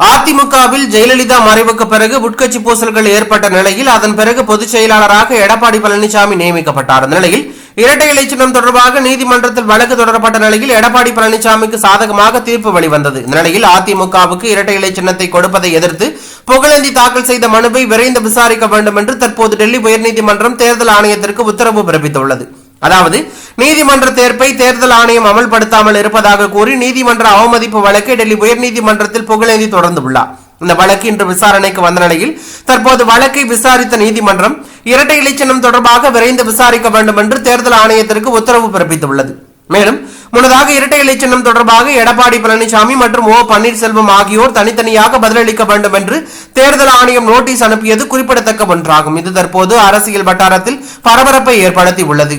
அதிமுகவில் ஜெயலலிதா மறைவுக்கு பிறகு உட்கட்சி பூசல்கள் ஏற்பட்ட நிலையில் அதன் பிறகு பொதுச் செயலாளராக எடப்பாடி பழனிசாமி நியமிக்கப்பட்டார். நிலையில் இரட்டை இலை சின்னம் தொடர்பாக நீதிமன்றத்தில் வழக்கு தொடரப்பட்ட நிலையில் எடப்பாடி பழனிசாமிக்கு சாதகமாக தீர்ப்பு வெளிவந்தது. இந்த நிலையில் அதிமுகவுக்கு இரட்டை இலை சின்னத்தை கொடுப்பதை எதிர்த்து புகழேந்தி தாக்கல் செய்த மனுவை விரைந்து விசாரிக்க வேண்டும் என்று தற்போது டெல்லி உயர்நீதிமன்றம் தேர்தல் ஆணையத்திற்கு உத்தரவு பிறப்பித்துள்ளது. அதாவது நீதிமன்ற தேர்ப்பை தேர்தல் ஆணையம் அமல்படுத்தாமல் இருப்பதாக கூறி நீதிமன்ற அவமதிப்பு வழக்கை டெல்லி உயர்நீதிமன்றத்தில் புகழேந்தி தொடர்ந்துள்ளார். இந்த வழக்கு இன்று விசாரணைக்கு வந்த நிலையில் தற்போது வழக்கை விசாரித்த நீதிமன்றம் இரட்டை இலைச்சின்னம் தொடர்பாக விரைந்து விசாரிக்க வேண்டும் என்று தேர்தல் ஆணையத்திற்கு உத்தரவு பிறப்பித்துள்ளது. மேலும் முன்னதாக இரட்டை இலை சின்னம் தொடர்பாக எடப்பாடி பழனிசாமி மற்றும் ஓ பன்னீர்செல்வம் ஆகியோர் தனித்தனியாக பதிலளிக்க வேண்டும் என்று தேர்தல் ஆணையம் நோட்டீஸ் அனுப்பியது குறிப்பிடத்தக்க ஒன்றாகும். இது தற்போது அரசியல் வட்டாரத்தில் பரபரப்பை ஏற்படுத்தி உள்ளது